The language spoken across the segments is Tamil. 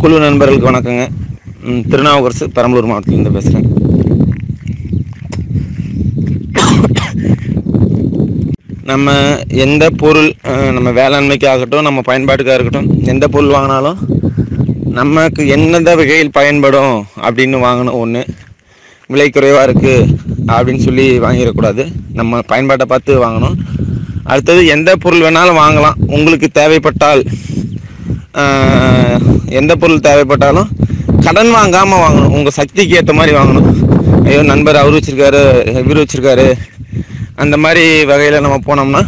குழு நண்பர்களுக்கு வணக்கங்க. திருநாவுக்கரசு பெரம்பலூர் மாவட்டத்திலேருந்து பேசுகிறேன் நம்ம எந்த பொருள் நம்ம வேளாண்மைக்கு ஆகட்டும் நம்ம பயன்பாட்டுக்காக இருக்கட்டும் எந்த பொருள் வாங்கினாலும் நமக்கு எந்தெந்த வகையில் பயன்படும் அப்படின்னு வாங்கணும் ஒன்று விலை குறைவாக இருக்குது அப்படின்னு சொல்லி வாங்கிடக்கூடாது. நம்ம பயன்பாட்டை பார்த்து வாங்கணும். அடுத்தது எந்த பொருள் வேணாலும் வாங்கலாம். உங்களுக்கு தேவைப்பட்டால் எந்த பொருள் தேவைப்பட்டாலும் கடன் வாங்காமல் வாங்கணும். உங்கள் சக்திக்கு ஏற்ற மாதிரி வாங்கணும். ஐயோ நண்பர் அவர் வச்சுருக்காரு இவர் வச்சுருக்காரு. அந்த மாதிரி வகையில் நம்ம போனோம்னா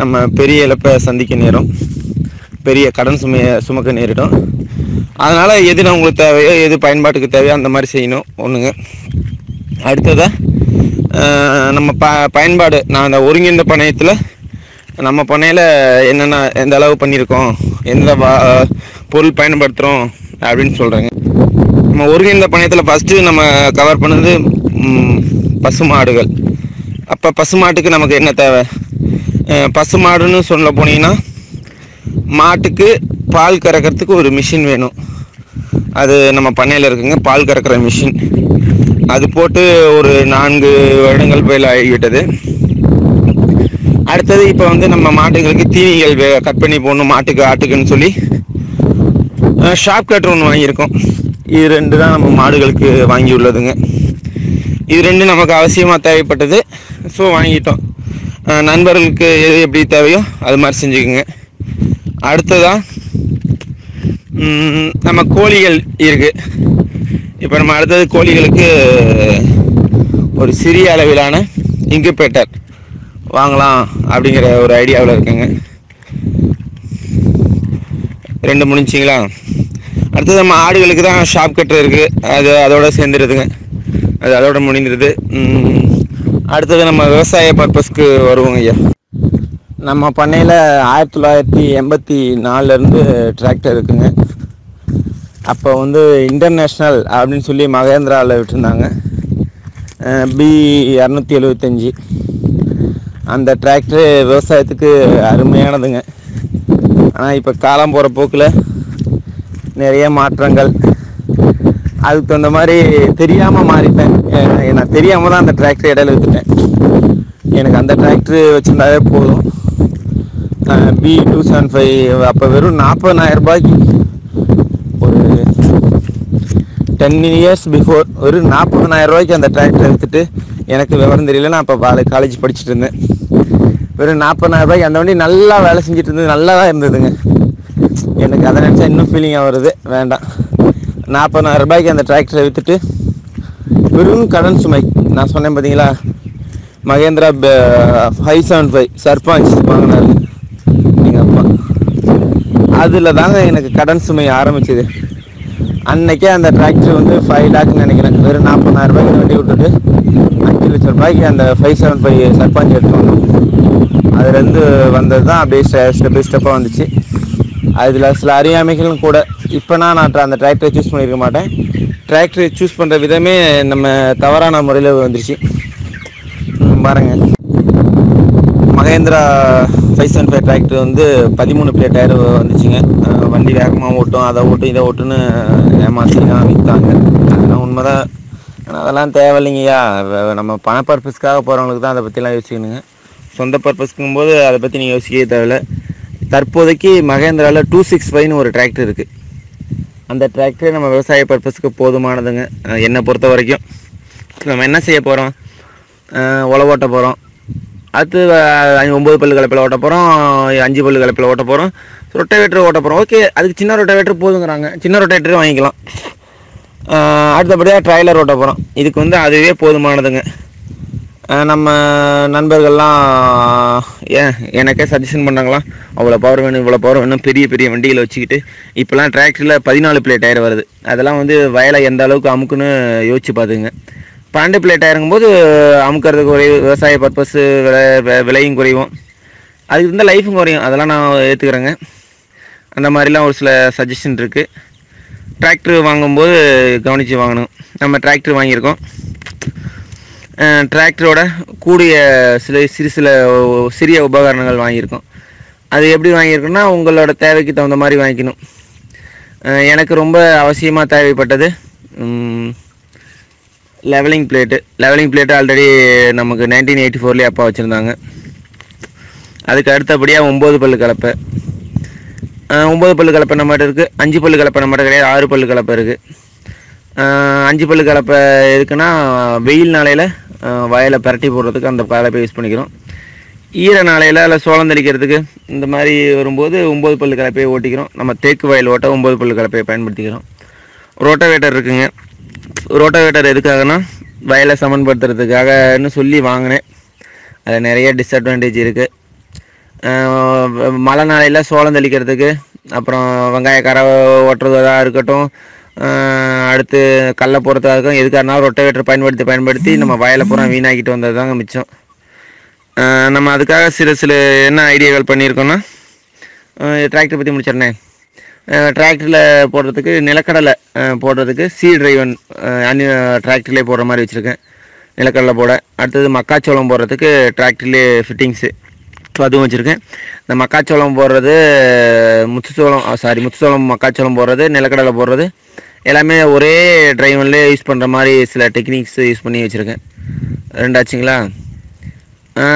நம்ம பெரிய இழப்பை சந்திக்க நேரும். பெரிய கடன் சுமையை சுமக்க நேரிடும். அதனால் எது நம்மளுக்கு தேவையோ எது பயன்பாட்டுக்கு தேவையோ அந்த மாதிரி செய்யணும் ஒன்றுங்க அடுத்ததாக நம்ம ப பயன்பாடு நான் அந்த ஒருங்கிணைந்த பணையத்தில் நம்ம பண்ணையில் என்னென்ன எந்த அளவு பண்ணியிருக்கோம் எந்த வா- பொருள் பயன்படுத்துகிறோம் அப்படின்னு சொல்கிறேங்க நம்ம ஒருங்கிணைந்த பணையத்தில் ஃபஸ்ட்டு நம்ம கவர் பண்ணது பசுமாடுகள் அப்போ பசுமாட்டுக்கு நமக்கு என்ன தேவை? பசுமாடுன்னு சொல்ல போனீங்கன்னா மாட்டுக்கு பால் கறக்கிறதுக்கு ஒரு மிஷின் வேணும். அது நம்ம பண்ணையில் இருக்குங்க பால் கறக்கிற மிஷின் அது போட்டு ஒரு நான்கு வருடங்கள் போயில் ஆகிவிட்டது. அடுத்தது இப்போ வந்து நம்ம மாட்டுகளுக்கு தீனிகள் வே- கட் பண்ணி போடணும் மாட்டுக்கு ஆட்டுக்குன்னு சொல்லி ஷார்ப் கட்டர் ஒன்று வாங்கியிருக்கோம். இது ரெண்டு தான் நம்ம மாடுகளுக்கு வாங்கி உள்ளதுங்க இது ரெண்டு நமக்கு அவசியமாக தேவைப்பட்டது. ஸோ வாங்கிட்டோம். நண்பர்களுக்கு எது எப்படி தேவையோ அது மாதிரி செஞ்சுக்கோங்க. அடுத்ததாக நம்ம கோழிகள் இருக்குது இப்போ நம்ம அடுத்தது கோழிகளுக்கு ஒரு சிறிய அளவிலான இன்குபேட்டர் வாங்கலாம் அப்படிங்கிற ஒரு ஐடியாவில் இருக்குங்க. ரெண்டு முடிஞ்சிங்களா அடுத்தது நம்ம ஆடுகளுக்கு தான் ஷாப் கட்டுறது இருக்குது அது அதோட சேர்ந்துருதுங்க. அது அதோட முடிந்துருது அடுத்தது நம்ம விவசாய பர்பஸ்க்கு வருவோங்க ஐயா. நம்ம பண்ணையில் ஆயிரத்தி தொள்ளாயிரத்தி எண்பத்தி நாலுலேருந்து டிராக்டர் இருக்குங்க. அப்போ வந்து இன்டர்நேஷ்னல் அப்படின்னு சொல்லி மகேந்திராவில் விட்டுருந்தாங்க. பி இரநூத்தி எழுபத்தஞ்சி அந்த டிராக்டர் விவசாயத்துக்கு அருமையானதுங்க. ஆனால் இப்போ காலம் போகிற போக்கில் நிறைய மாற்றங்கள். அதுக்கு தகுந்த மாதிரி தெரியாமல் மாறிட்டேன். நான் தெரியாமல் தான் அந்த டிராக்டர் இடையில விற்றுட்டேன் எனக்கு அந்த டிராக்டர் வச்சுருந்தாவே போதும். பி டூ செவன் ஃபைவ் அப்போ வெறும் நாற்பதாயிரம் ரூபாய்க்கு ஒரு டென் இயர்ஸ் பிஃபோர் ஒரு நாற்பதனாயிரம் ரூபாய்க்கு அந்த டிராக்டர் எடுத்துகிட்டு எனக்கு விவரம் தெரியல நான் அப்போ காலேஜ் படிச்சுட்டு இருந்தேன். வெறும் நாற்பதாயிரரூபாய்க்கு அந்த வண்டி நல்லா வேலை செஞ்சுட்டு இருந்தது நல்லா தான் இருந்ததுங்க. எனக்கு அதை நினச்சா இன்னும் ஃபீலிங்காக வருது. வேண்டாம். நாற்பதாயிரரூபாய்க்கு அந்த டிராக்டரை விற்றுட்டு வெறும் கடன் சுமை. நான் சொன்னேன் பார்த்தீங்களா Mahindra five seven five Sarpanch வாங்கினார். எங்கள் அப்பா. அதில் தாங்க எனக்கு கடன் சுமை ஆரம்பிச்சது. அன்னைக்கே அந்த டிராக்டர் வந்து ஃபைவ் லேக்னு நினைக்கிறேன். வெறும் நாற்பதாயிரம் ரூபாய்க்கு வண்டி விட்டுட்டு அஞ்சு லட்சம் ரூபாய்க்கு அந்த ஃபைவ் செவன் ஃபைவ் சர்பஞ்ச் எடுத்து வந்தோம். அதுலேருந்து வந்தது தான் அப்படியே ஸ்டெப் பை ஸ்டெப்பாக வந்துச்சு. அதில் சில அறியாமைகளும் கூட. இப்போனா நான் அந்த டிராக்டரை சூஸ் பண்ணியிருக்க மாட்டேன். டிராக்டரை சூஸ் பண்ணுற விதமே நம்ம தவறான முறையில் வந்துருச்சு. ம், பாருங்க. Mahindra five seven five tractor வந்து பதிமூணு பிளேட் டயர் வந்துச்சுங்க. வண்டி வேகமாக ஓட்டும் அதை ஓட்டும் இதை ஓட்டுன்னு ஏமாற்றி விற்றாங்க அதெல்லாம் உண்மைதான். ஆனால் அதெல்லாம் தேவையில்லைங்கய்யா. வ- நம்ம பண பர்பஸ்க்காக போகிறவங்களுக்கு தான் அதை பற்றிலாம் யோசிக்கணுங்க. சொந்த பர்பஸ்க்குங்கும் போது அதை பற்றி நீங்கள் யோசிக்கவே தேவையில்ல. தற்போதைக்கு மகேந்திராவில் டூ சிக்ஸ் ஃபைவ்னு ஒரு டிராக்டர் இருக்குது அந்த டிராக்டர் நம்ம விவசாய பர்பஸ்க்கு போதுமானதுங்க. என்னை பொறுத்த வரைக்கும். நம்ம என்ன செய்ய போகிறோம் உழவு ஓட்ட போகிறோம் அடுத்து ஒம்பது பல்லு கலப்பில் ஓட்ட போகிறோம் அஞ்சு பல்லு கலப்பில் ஓட்ட போகிறோம் ரொட்டவேட்டர் ஓட்ட போகிறோம் ஓகே அதுக்கு சின்ன ரொட்டவேட்டர் போதுங்கிறாங்க. சின்ன ரொட்டவேட்டர் வாங்கிக்கலாம். அடுத்தபடியாக ட்ரைலர் ஓட்ட போகிறோம் இதுக்கு வந்து அதுவே போதுமானதுங்க. நம்ம நண்பர்கள்லாம் ஏன் எனக்கே சஜஷன் பண்ணாங்களாம் அவ்வளோ பவர் வேணும் இவ்வளோ பவர் வேணும் பெரிய பெரிய வண்டிகளை வச்சுக்கிட்டு. இப்போலாம் டிராக்டரில் பதினாலு பிளேட் டயர் வருது. அதெல்லாம் வந்து வயலை எந்த அளவுக்கு அமுக்குன்னு யோசிச்சு பார்த்துங்க பன்னெண்டு பிளேட் டயருங்கும்போது அமுக்கிறதுக்கு குறைவு விவசாய பர்பஸ்ஸு விலை விலையும் குறையும். அதுக்கு இருந்தால் லைஃபும் குறையும். அதெல்லாம் நான் ஏற்றுக்கிறேங்க அந்த மாதிரிலாம் ஒரு சில சஜஷன் இருக்குது டிராக்டர் வாங்கும்போது கவனித்து வாங்கணும். நம்ம டிராக்டர் வாங்கியிருக்கோம். டிராக்டரோட கூடிய சில சிறு சில சிறிய உபகரணங்கள் வாங்கியிருக்கோம். அது எப்படி வாங்கியிருக்கோம்னா உங்களோட தேவைக்கு தகுந்த மாதிரி வாங்கிக்கணும். எனக்கு ரொம்ப அவசியமாக தேவைப்பட்டது levelling blade levelling blade already நமக்கு நைன்டீன் எயிட்டி ஃபோர்லேயே அப்பா வச்சுருந்தாங்க. அதுக்கு அடுத்தபடியாக ஒம்பது பல்லு கலப்பை. ஒம்பது பல்லு கலப்பை நம்மகிட்ட இருக்குது அஞ்சு பல்லு கலப்பை நம்மகிட்ட கிடையாது ஆறு பல்லு கலப்பை இருக்குது அஞ்சு பல்லு கலப்பை இருக்குன்னா வெயில் நாளையில் வயலை பரட்டி போடுறதுக்கு அந்த கலப்பை யூஸ் பண்ணிக்கிறோம். ஈர நாளையில் இல்லை சோளம் தெளிக்கிறதுக்கு இந்த மாதிரி வரும்போது ஒம்பது பல்லு கலப்பையை ஓட்டிக்கிறோம். நம்ம தேக்கு வயல் ஓட்ட ஒம்பது பல்லு கலப்பையை பயன்படுத்திக்கிறோம். ரோட்டோவேட்டர் இருக்குங்க. ரோட்டோவேட்டர் எதுக்காகனா வயலை சமன்படுத்துறதுக்காகன்னு சொல்லி வாங்கினேன். அதில் நிறைய டிஸ்அட்வான்டேஜ் இருக்குது மழை நாளையில் சோளம் தெளிக்கிறதுக்கு அப்புறம் வெங்காய ஓட்டுறதாக இருக்கட்டும் அடுத்து கடல இருக்கும் எதுக்காக இருந்தாலும் ரொட்டவேட்டர் பயன்படுத்தி பயன்படுத்தி நம்ம வயலை பூரா வீணாக்கிட்டு வந்தது தாங்க மிச்சம் நம்ம அதுக்காக சில சில என்ன ஐடியாக்கள் பண்ணியிருக்கோன்னா டிராக்டர் பற்றி முடிச்சிடனே டிராக்டரில் போடுறதுக்கு நிலக்கடலை போடுறதுக்கு சி டிரைவன் அன்னி டிராக்டர்லேயே போடுற மாதிரி வச்சுருக்கேன். நிலக்கடலை போட. அடுத்தது மக்காச்சோளம் போடுறதுக்கு டிராக்டர்லேயே ஃபிட்டிங்ஸு அதுவும் வச்சுருக்கேன். இந்த மக்காச்சோளம் போடுறது முத்துச்சோளம் சாரி முத்துச்சோளம் மக்காச்சோளம் போடுறது நிலக்கடலை போடுறது எல்லாமே ஒரே டிரைவன்லேயே யூஸ் பண்ணுற மாதிரி சில டெக்னிக்ஸ் யூஸ் பண்ணி வச்சுருக்கேன். ரெண்டாச்சுங்களா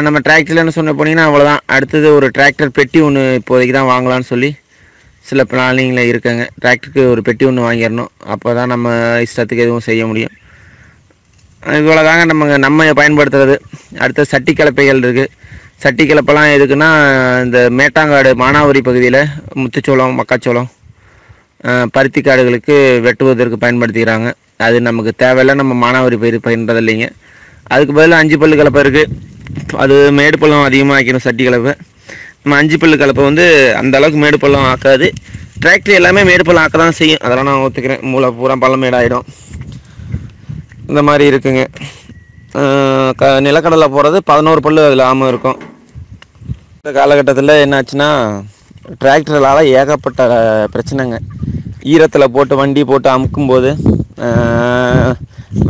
நம்ம டிராக்டர்லன்னு சொன்ன போனீங்கன்னா அவ்வளோதான் அடுத்தது ஒரு டிராக்டர் பெட்டி ஒன்று இப்போதைக்கு தான் வாங்கலாம்னு சொல்லி சில பிளானிங்கில் இருக்கேங்க. டிராக்டருக்கு ஒரு பெட்டி ஒன்று வாங்கிடணும். அப்போ தான் நம்ம இஷ்டத்துக்கு எதுவும் செய்ய முடியும். இவ்வளோ தாங்க நம்ம நம்ம பயன்படுத்துறது. அடுத்த சட்டி கலப்பைகள் இருக்குது சட்டி கலப்பெல்லாம் எதுக்குன்னா இந்த மேட்டாங்காடு மானாவரி பகுதியில் முத்துச்சோளம் மக்காச்சோளம் பருத்தி காடுகளுக்கு வெட்டுவதற்கு பயன்படுத்திக்கிறாங்க. அது நமக்கு தேவையில்லை நம்ம மானாவாரி பயிர் பயின்றது இல்லைங்க. அதுக்கு பதிலாக அஞ்சு பல்லு கலப்பை இருக்குது அது மேடு பள்ளம் அதிகமாக ஆக்கணும் சட்டி கலப்பை. நம்ம அஞ்சு பல்லு கலப்பை வந்து அந்த அளவுக்கு மேடு பள்ளம் ஆக்காது. டிராக்டர் எல்லாமே மேடு பள்ளம் ஆக்க தான் செய்யும். அதெல்லாம் நான் ஒத்துக்கிறேன். மூளை பூரா பள்ளம் மேடாயிடும். இந்த மாதிரி இருக்குங்க. க நிலக்கடலை போகிறது பதினோரு பல்லு அதில் ஆமாம் இருக்கும். இந்த காலகட்டத்தில் என்னாச்சுன்னா டிராக்டர்களால் ஏகப்பட்ட பிரச்சனைங்க. ஈரத்தில் போட்டு வண்டி போட்டு அமுக்கும்போது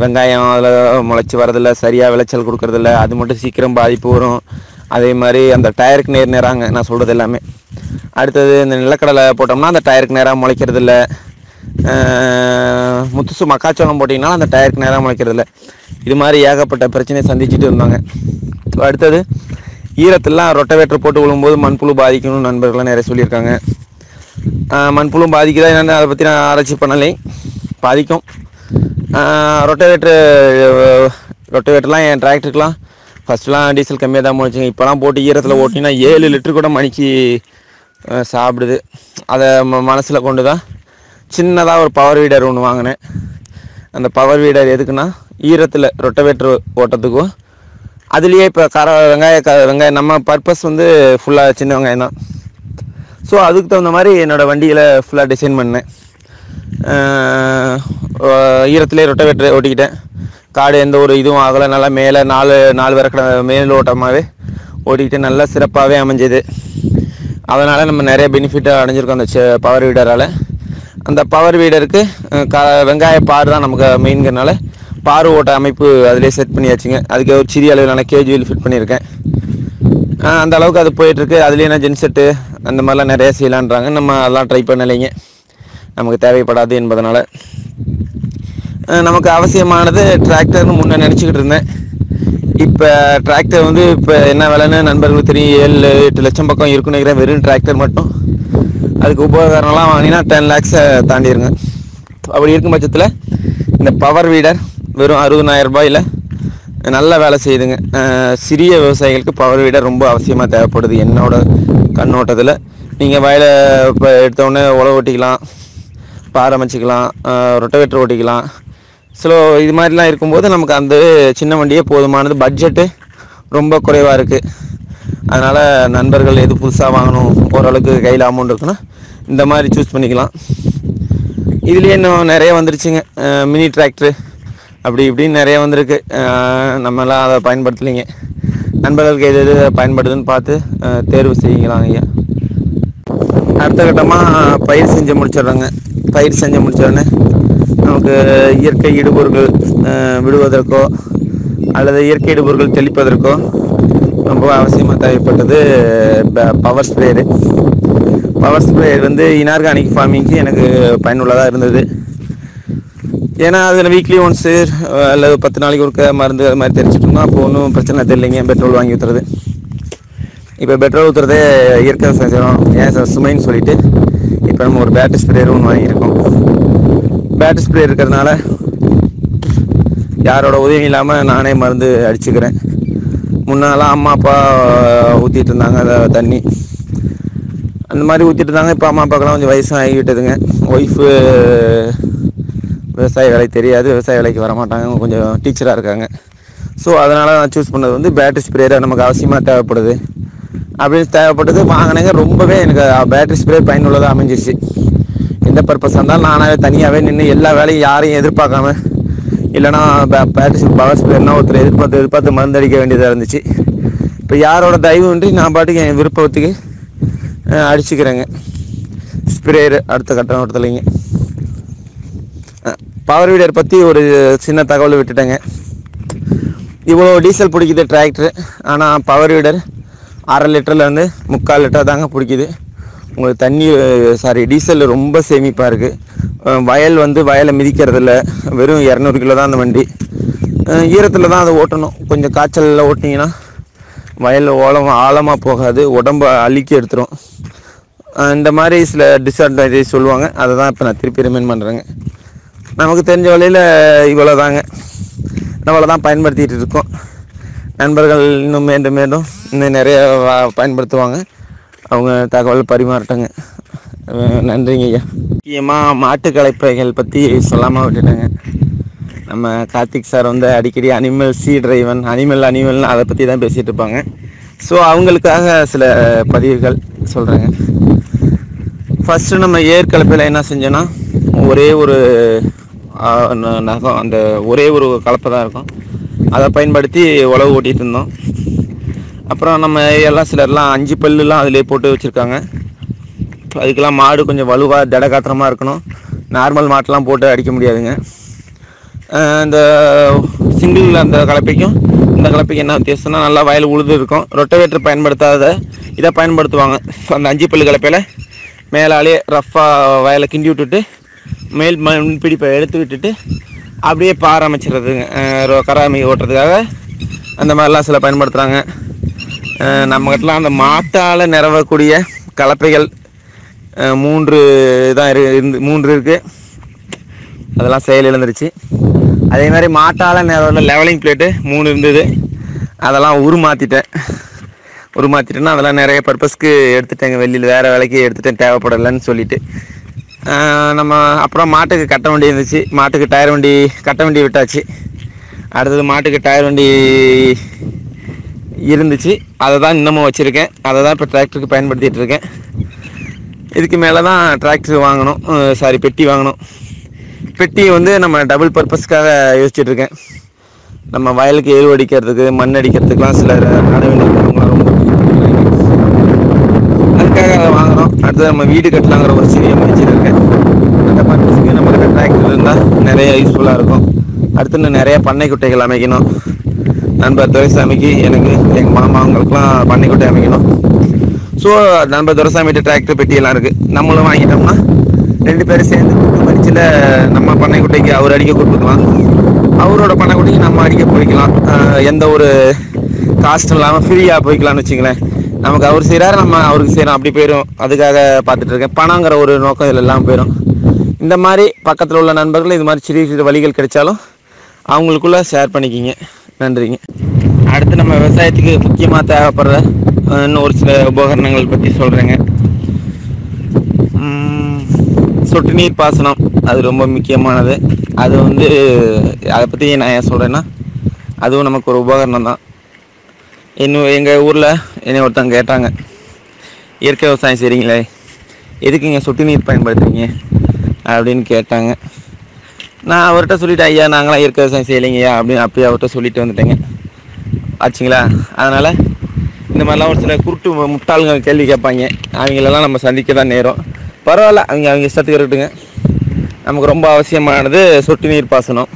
வெங்காயம் அதில் முளைச்சி வரதில்ல சரியாக விளைச்சல் கொடுக்கறதில்ல அது மட்டும் சீக்கிரம் பாதிப்பு வரும். அதே மாதிரி அந்த டயருக்கு நேர் நேராங்க நான் சொல்கிறது எல்லாமே. அடுத்தது இந்த நிலக்கடலை போட்டோம்னா அந்த டயருக்கு நேராக முளைக்கிறதில்ல. முத்துசு மக்காச்சோளம் போட்டிங்கனாலும் அந்த டயருக்கு நேராக முளைக்கிறதில்ல. இது மாதிரி ஏகப்பட்ட பிரச்சனையை சந்திச்சுட்டு இருந்தாங்க. அடுத்தது ஈரத்தெல்லாம் ரொட்டவேட்டர் போட்டு விழும்போது மண்புழு பாதிக்கணும்னு நண்பர்கள்லாம் நிறைய சொல்லியிருக்காங்க. மண்புழும் மண்புழு பாதிக்குதா என்னென்னு அதை பற்றி நான் ஆராய்ச்சி பண்ணலை. பாதிக்கும். ரொட்டவேட்ரு ரொட்டவேட்டர்லாம் என் டிராக்டருக்குலாம் ஃபஸ்ட்லாம் டீசல் கம்மியாக தான் போச்சுங்க இப்போலாம் போட்டு ஈரத்தில் ஓட்டினா ஏழு லிட்டர் கூட மணிக்கு சாப்பிடுது. அதை மனசில் கொண்டு தான் சின்னதாக ஒரு பவர் வீடர் ஒன்று வாங்கினேன். அந்த பவர் வீடர் எதுக்குன்னா ஈரத்தில் ரொட்டவேட்டர் ஓட்டத்துக்கும் அதுலேயே இப்போ கர வெங்காய க வெங்காயம் நம்ம பர்பஸ் வந்து ஃபுல்லாக சின்ன வெங்காயம் தான். ஸோ அதுக்கு தகுந்த மாதிரி என்னோடய வண்டியில் ஃபுல்லாக டிசைன் பண்ணேன். ஈரத்துலேயே அஹ் ரொட்டவேட்டர் ஓட்டிக்கிட்டேன் காடு எந்த ஒரு இதுவும் ஆகலை. நல்லா மேலே நாலு நாலு விறக்கட மேல் ஓட்டமாகவே ஓட்டிக்கிட்டு நல்லா சிறப்பாகவே அமைஞ்சது. அதனால் நம்ம நிறைய பெனிஃபிட்டாக அடைஞ்சிருக்கோம் அந்த பவர் வீடரால் அந்த பவர் வீடருக்கு க வெங்காய பார் தான் நமக்கு மெயின்கிறனால பார் ஓட்ட அமைப்பு அதிலே செட் பண்ணியாச்சுங்க. அதுக்கு ஒரு சிறிய அளவிலான கேஜுவில் ஃபிட் பண்ணியிருக்கேன். அந்த அளவுக்கு அது போயிட்டுருக்கு. அதுலேயே என்ன ஜென்செட்டு அந்த மாதிரிலாம் நிறைய செய்யலான்றாங்க. நம்ம அதெல்லாம் ட்ரை பண்ணலைங்க. நமக்கு தேவைப்படாது என்பதனால். நமக்கு அவசியமானது டிராக்டர்னு முன்னே நினச்சிக்கிட்டு இருந்தேன். இப்போ டிராக்டர் வந்து இப்போ என்ன விலைன்னு நண்பர்களுக்கு தெரியும். ஏழு எட்டு லட்சம் பக்கம் இருக்குன்னு நினைக்கிறேன். வெறும் டிராக்டர் மட்டும். அதுக்கு உபகரணம்லாம் வாங்கினா டென் லேக்ஸை தாண்டிடுங்க அப்படி இருக்கும் பட்சத்தில் இந்த பவர் வீடர் வெறும் அறுபதாயிரம் ரூபாயில் நல்ல வேலை செய்யுதுங்க சிறிய விவசாயிகளுக்கு பவர் வீடர் ரொம்ப அவசியமாக தேவைப்படுது என்னோட கண்ணோட்டத்தில். நீங்கள் வயலை இப்போ எடுத்தோடனே உழவு ஓட்டிக்கலாம் பாறை அமைச்சிக்கலாம் ரொட்டவேட்டர் ஓட்டிக்கலாம். ஸோ இது மாதிரிலாம் இருக்கும்போது நமக்கு அந்த சின்ன வண்டியே போதுமானது. பட்ஜெட்டு ரொம்ப குறைவாக இருக்குது அதனால் நண்பர்கள் எது புதுசாக வாங்கணும் ஓரளவுக்கு கையில் அமௌண்ட் இருக்குன்னா இந்த மாதிரி சூஸ் பண்ணிக்கலாம். இதுலேயே இன்னும் நிறைய வந்துருச்சுங்க. மினி டிராக்டரு அப்படி இப்படின்னு நிறைய வந்திருக்கு. நம்மளாம் அதை பயன்படுத்தலைங்க. நண்பர்களுக்கு எது எது பயன்படுதுன்னு பார்த்து தேர்வு செய்யலாம் ஐயா அடுத்த கட்டமாக பயிர் செஞ்சு முடிச்சிடுறோங்க. பயிர் செஞ்சு முடிச்சோடனே நமக்கு இயற்கை இடுபொருட்கள் விடுவதற்கோ அல்லது இயற்கை இடுபொருட்கள் தெளிப்பதற்கோ ரொம்ப அவசியமாக தேவைப்பட்டது பவர் ஸ்ப்ரேயரு பவர் ஸ்ப்ரேயர் வந்து இனார்கானிக் ஃபார்மிங்க்கு எனக்கு பயனுள்ளதாக இருந்தது. ஏன்னா அதில் வீக்லி ஒன்ஸு அல்லது பத்து நாளைக்கு ஒருக்க மருந்து அது மாதிரி தெரிஞ்சிட்டோம்னா அப்போ ஒன்றும் பிரச்சனை தெரியலைங்க பெட்ரோல் வாங்கி ஊற்றுறது இப்போ பெட்ரோல் ஊற்றுறதே இயற்கை சஞ்சம் ஏன் சார் சுமைன்னு சொல்லிட்டு இப்போ நம்ம ஒரு பேட்டரி ஸ்ப்ரேயர் ஒன்று வாங்கியிருக்கோம். பேட்டரி ஸ்ப்ரே இருக்கிறதுனால யாரோட உதவியும் இல்லாமல் நானே மருந்து அடிச்சுக்கிறேன். முன்னாலாம் அம்மா அப்பா ஊற்றிட்டு இருந்தாங்க அதை தண்ணி. அந்த மாதிரி ஊற்றிட்டு இருந்தாங்க. இப்போ அம்மா அப்பாக்கெல்லாம் கொஞ்சம் வயசாக ஆகிவிட்டதுங்க ஒய்ஃபு விவசாய வேலை தெரியாது விவசாய வேலைக்கு வர மாட்டாங்க கொஞ்சம் டீச்சராக இருக்காங்க. ஸோ அதனால் நான் சூஸ் பண்ணது வந்து பேட்டரி ஸ்ப்ரேயர் நமக்கு அவசியமாக தேவைப்படுது. அப்படின்னு தேவைப்பட்டது வாங்கினேங்க. ரொம்பவே எனக்கு பேட்டரி ஸ்ப்ரே பயனுள்ளதாக அமைஞ்சிருச்சு. எந்த பர்பஸாக இருந்தாலும் நானாகவே தனியாகவே நின்று எல்லா வேலையும் யாரையும் எதிர்பார்க்காம இல்லைனா பேட்டரி பவர் ஸ்ப்ரேனா ஒருத்தர் எதிர்பார்த்து எதிர்பார்த்து மருந்து அடிக்க வேண்டியதாக இருந்துச்சு. இப்போ யாரோட தயவுன்றி நான் பாட்டுக்கு என் விருப்பத்துக்கு அடிச்சுக்கிறேங்க. ஸ்ப்ரேயரு அடுத்த கட்டம் ஒருத்தலைங்க. பவர் வீடர் பற்றி ஒரு சின்ன தகவல் விட்டுட்டேங்க. இவ்வளோ டீசல் பிடிக்குது டிராக்டரு ஆனால் பவர் வீடர் அரை லிட்டர்லேருந்து முக்கால் லிட்டர் தாங்க பிடிக்குது. உங்களுக்கு தண்ணி சாரி டீசல் ரொம்ப சேமிப்பாக இருக்குது வயல் வந்து வயலை மிதிக்கிறதில்ல. வெறும் இரநூறு கிலோ தான் அந்த வண்டி. ஈரத்தில் தான் அதை ஓட்டணும். கொஞ்சம் காய்ச்சலில் ஓட்டிங்கன்னா வயலில் ஓலம் ஆழமாக போகாது. உடம்பை அழுக்கி எடுத்துரும். இந்த மாதிரி சில டிஸ்அட்வான்டேஜ் சொல்லுவாங்க. அதை தான் இப்போ நான் திருப்பி ரிமைண்ட் பண்ணுறேங்க நமக்கு தெரிஞ்ச வழியில் இவ்வளோ தாங்க இவ்வளோ தான் பயன்படுத்திகிட்டு இருக்கோம். நண்பர்கள் இன்னும் மீண்டும் மீண்டும் இன்னும் நிறைய பயன்படுத்துவாங்க. அவங்க தகவல் பரிமாறட்டங்க. நன்றிங்க ஐயா. முக்கியமாக மாட்டு கலைப்பைகள் பற்றி சொல்லாமல் விட்டுட்டேங்க. நம்ம கார்த்திக் சார் வந்து அடிக்கடி அனிமல் சி டிரைவன் அனிமல் அனிமல்னு அதை பற்றி தான் பேசிகிட்டு இருப்பாங்க. ஸோ அவங்களுக்காக சில பதிவுகள் சொல்கிறேங்க ஃபஸ்ட்டு நம்ம ஏர் கலப்பையில் என்ன செஞ்சோன்னா ஒரே ஒரு நகம் அந்த ஒரே ஒரு கலப்பை தான் இருக்கும். அதை பயன்படுத்தி உழவு ஓட்டிகிட்டு இருந்தோம். அப்புறம் நம்ம எல்லாம் சிலர்லாம் அஞ்சு பல்லுலாம் அதிலே போட்டு வச்சுருக்காங்க. அதுக்கெல்லாம் மாடு கொஞ்சம் வலுவாக திடகாத்திரமாக இருக்கணும். நார்மல் மாட்டெலாம் போட்டு அடிக்க முடியாதுங்க. இந்த சிங்கிள் அந்த கலப்பைக்கும் இந்த கலப்பைக்கு என்ன வித்தியாசம்னா நல்லா வயல் உழுது இருக்கும். ரொட்டவேட்டர் பயன்படுத்தாத இதை பயன்படுத்துவாங்க. அந்த அஞ்சு பல்லு கலப்பையில் மேலாலே ரஃப்பாக வயலை கிண்டி விட்டுட்டு மேல் மண் பிடிப்பை எடுத்து விட்டுட்டு அப்படியே பார் அமைச்சிடுறதுங்க கராமி ஓட்டுறதுக்காக அந்த மாதிரிலாம் சில பயன்படுத்துகிறாங்க நம்மகிட்டலாம் அந்த மாட்டால் நிறவக்கூடிய கலப்பைகள் மூன்று தான் இரு இருந்து மூன்று இருக்குது அதெல்லாம் செயல் இழந்துருச்சு அதே மாதிரி மாட்டால் நேரம் லெவலிங் பிளேட்டு மூணு இருந்தது. அதெல்லாம் உருமாற்றிட்டேன் உருமாற்றிட்டேன்னா அதெல்லாம் நிறைய பர்பஸ்க்கு எடுத்துட்டேங்க. வெளியில் வேறு வேலைக்கு எடுத்துட்டேன். தேவைப்படலைன்னு சொல்லிவிட்டு நம்ம அப்புறம் மாட்டுக்கு கட்ட வண்டி இருந்துச்சு. மாட்டுக்கு டயர் வண்டி கட்ட வண்டி விட்டாச்சு. அடுத்தது மாட்டுக்கு டயர் வண்டி இருந்துச்சு. அதை தான் இன்னமும் வச்சுருக்கேன். அதை தான் இப்போ டிராக்டருக்கு பயன்படுத்திகிட்டு இருக்கேன். இதுக்கு மேலே தான் டிராக்டர் வாங்கணும். சாரி பெட்டி வாங்கணும். பெட்டி வந்து நம்ம டபுள் பர்பஸ்க்காக யோசிச்சுட்ருக்கேன் நம்ம வயலுக்கு எரு அடிக்கிறதுக்கு மண் அடிக்கிறதுக்குலாம் சில நடவடிக்கை ரொம்ப கஷ்டப்படுறாங்க. அதுக்காக அதை வாங்குறோம் நம்ம வீடு கட்டலாங்கிற ஒரு சிறிய முயற்சியில் இருக்கேன். அந்த பர்பஸ்க்கு நம்மகிட்ட டிராக்டர் இருந்தால் நிறைய யூஸ்ஃபுல்லாக இருக்கும். அடுத்து இன்னும் நிறைய பண்ணை குட்டைகள் அமைக்கணும். நண்பர் துரைசாமிக்கு எனக்கு எங்கள் மாமா அவங்களுக்குலாம் பண்ணை குட்டை அமைக்கணும். ஸோ நண்பர் துரைசாமிகிட்ட டிராக்டர் பெட்டியெல்லாம் இருக்குது நம்மளும் வாங்கிட்டோம்னா ரெண்டு பேரும் சேர்ந்து கூட்டு பறிச்சில் நம்ம பண்ணைக்குட்டைக்கு அவர் அடிக்க கொடுத்துக்கலாம் அவரோட பண்ணைக்குட்டைக்கு நம்ம அடிக்க போய்க்கலாம். எந்த ஒரு காஸ்ட்டும் இல்லாமல் ஃப்ரீயாக போய்க்கலாம்னு வச்சுங்களேன் நமக்கு அவர் செய்கிறாரு நம்ம அவருக்கு செய்கிறோம் அப்படி போயிடும் அதுக்காக பார்த்துட்டு இருக்கேன். பணங்கிற ஒரு நோக்கம் இதில் எல்லாம் போயிடும் இந்த மாதிரி பக்கத்தில் உள்ள நண்பர்கள் இது மாதிரி சிறிய சிறு வழிகள் கிடைச்சாலும் அவங்களுக்குள்ள ஷேர் பண்ணிக்கிங்க. நன்றிங்க. அடுத்து நம்ம விவசாயத்துக்கு முக்கியமாக தேவைப்படுற இன்னும் ஒரு சில உபகரணங்கள் பற்றி சொல்கிறேங்க சொட்டு நீர் பாசனம். அது ரொம்ப முக்கியமானது. அது வந்து அதை பற்றி நான் ஏன் சொல்கிறேன்னா அதுவும் நமக்கு ஒரு உபகரணம் தான் இன்னும் எங்கள் ஊரில் என்னை ஒருத்தவங்க கேட்டாங்க. இயற்கை விவசாயம் செய்கிறீங்களே எதுக்குங்க சொட்டு நீர் பயன்படுத்துறீங்க? அப்படின்னு கேட்டாங்க. நான் அவர்கிட்ட சொல்லிட்டேன் ஐயா நாங்களாம் இயற்கை விவசாயம் செய்யலைங்கய்யா அப்படின்னு அப்படியே அவர்கிட்ட சொல்லிட்டு வந்துட்டேங்க. ஆச்சுங்களா? அதனால் இந்த மாதிரிலாம் ஒரு சில குருட்டு முட்டாளுங்க கேள்வி கேட்பாங்க. அவங்களெல்லாம் நம்ம சந்திக்க தான் நேரம். பரவாயில்ல அவங்க அவங்க இஷ்டத்துக்கு இருக்கட்டுங்க. நமக்கு ரொம்ப அவசியமானது சொட்டு நீர் பாசனம்.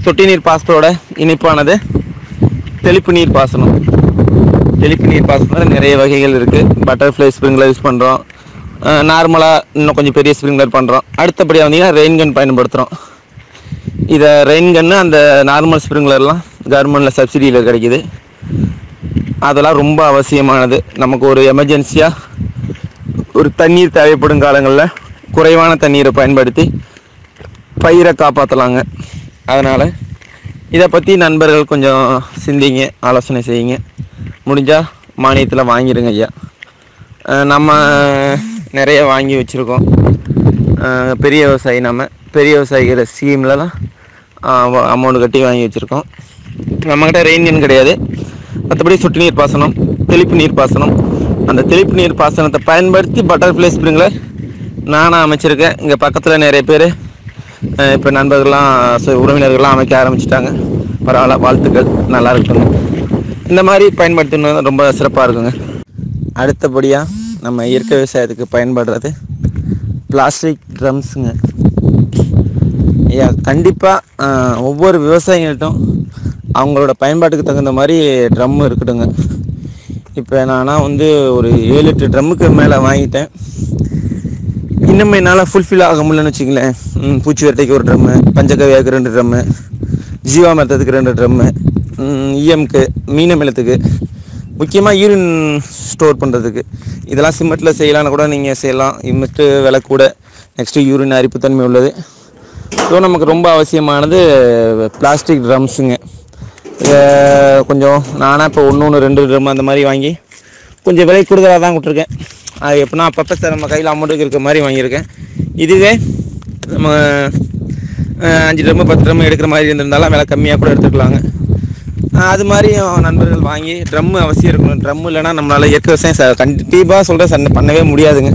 சொட்டு நீர் பாசனத்தோட இனிப்பானது தெளிப்பு நீர் பாசனம். தெளிப்பு நீர் பாசனத்தில் நிறைய வகைகள் இருக்குது பட்டர்ஃப்ளை ஸ்ப்ரிங்க்லர் யூஸ் பண்ணுறோம் நார்மலாக இன்னும் கொஞ்சம் பெரிய ஸ்ப்ரிங்க்லர் பண்ணுறோம் அடுத்தபடியாக வந்தீங்கன்னா ரெயின் கன் பயன்படுத்துகிறோம் இதை ரெயின் கன்னு அந்த நார்மல் ஸ்ப்ரிங்க்லர்லாம் கவர்மெண்டில் சப்சிடியில் கிடைக்கிது. அதெல்லாம் ரொம்ப அவசியமானது. நமக்கு ஒரு எமர்ஜென்சியாக ஒரு தண்ணீர் தேவைப்படும் காலங்களில் குறைவான தண்ணீரை பயன்படுத்தி பயிரை காப்பாற்றலாங்க அதனால் இதை பற்றி நண்பர்கள் கொஞ்சம் சிந்திங்க ஆலோசனை செய்யுங்க. முடிஞ்சால் மானியத்தில் வாங்கிடுங்க ஐயா. நம்ம நிறைய வாங்கி வச்சுருக்கோம். பெரிய விவசாயி நம்ம. பெரிய விவசாயிகிற ஸ்கீம்லலாம் அமௌண்ட் கட்டி வாங்கி வச்சுருக்கோம். நம்மக்கிட்ட ரெயின் கிடையாது. மற்றபடி சொட்டு நீர் பாசனம் தெளிப்பு நீர் பாசனம். அந்த தெளிப்பு நீர் பாசனத்தை பயன்படுத்தி பட்டர்ஃப்ளை ஸ்ப்ரிங்கில் நானாக அமைச்சிருக்கேன். இங்கே பக்கத்தில் நிறைய பேர் இப்போ நண்பர்கள்லாம் உறவினர்கள்லாம் அமைக்க ஆரம்பிச்சிட்டாங்க. பரவாயில்ல வாழ்த்துக்கள். நல்லா இருக்குங்க இந்த மாதிரி பயன்படுத்தணும் ரொம்ப சிறப்பாக இருக்குங்க. அடுத்தபடியாக நம்ம இயற்கை விவசாயத்துக்கு பயன்படுறது பிளாஸ்டிக் ட்ரம்ஸுங்க. ஐயா கண்டிப்பாக ஒவ்வொரு விவசாயிகள்ட்டும் அவங்களோட பயன்பாட்டுக்கு தகுந்த மாதிரி ட்ரம் இருக்கட்டுங்க இப்போ நானா வந்து ஒரு ஏழு எட்டு ட்ரம்முக்கு மேலே வாங்கிட்டேன். இன்னும் என்னால் ஃபுல்ஃபில் ஆக முடியலன்னு வச்சுங்களேன் பூச்சி வெட்டைக்கு ஒரு ட்ரம்மு பஞ்சகவியாவுக்கு ரெண்டு ட்ரம்மு ஜீவா மரத்துக்கு ரெண்டு ட்ரம்மு இஎம்க்கு மீனமிலத்துக்கு முக்கியமாக யூரின் ஸ்டோர் பண்ணுறதுக்கு இதெல்லாம் சிமெண்ட்டில் செய்யலாம்னு கூட நீங்கள் செய்யலாம். இமெண்ட்டு விலை கூட. நெக்ஸ்ட்டு யூரின் அரிப்புத்தன்மை உள்ளது. ஸோ நமக்கு ரொம்ப அவசியமானது பிளாஸ்டிக் ட்ரம்ஸுங்க இதை கொஞ்சம் நானாக இப்போ ஒன்று ஒன்று ரெண்டு ட்ரம் அந்த மாதிரி வாங்கி கொஞ்சம் விலை கூடுதலாக தான் கொடுத்துருக்கேன். அது எப்படின்னா அப்பப்போ சார் நம்ம கையில் அமௌண்ட்டுக்கு இருக்கிற மாதிரி வாங்கியிருக்கேன். இதுவே நம்ம அஞ்சு ட்ரம்மு பத்து ட்ரம்மு எடுக்கிற மாதிரி இருந்திருந்தாலும் விலை கம்மியாக கூட எடுத்துக்கலாங்க. அது மாதிரி நண்பர்கள் வாங்கி ட்ரம்மு அவசியம் இருக்கணும். ட்ரம்மு இல்லைன்னா நம்மளால் இயற்கை விவசாயம் ச கண்டிப்பாக சொல்கிற சண்டை பண்ணவே முடியாதுங்க.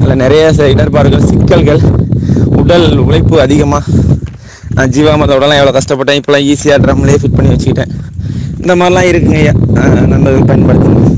அதில் நிறைய ச- இடர்பாடுகள் சிக்கல்கள் உடல் உழைப்பு அதிகமாக ஜீவாமதோடலாம் எவ்வளோ கஷ்டப்பட்டேன் இப்போலாம் ஈஸியாக ட்ரம்லேயே ஃபிட் பண்ணி வச்சுக்கிட்டேன். இந்த மாதிரிலாம் இருக்குங்க ஐயா. நண்பர்கள் பயன்படுத்துங்க.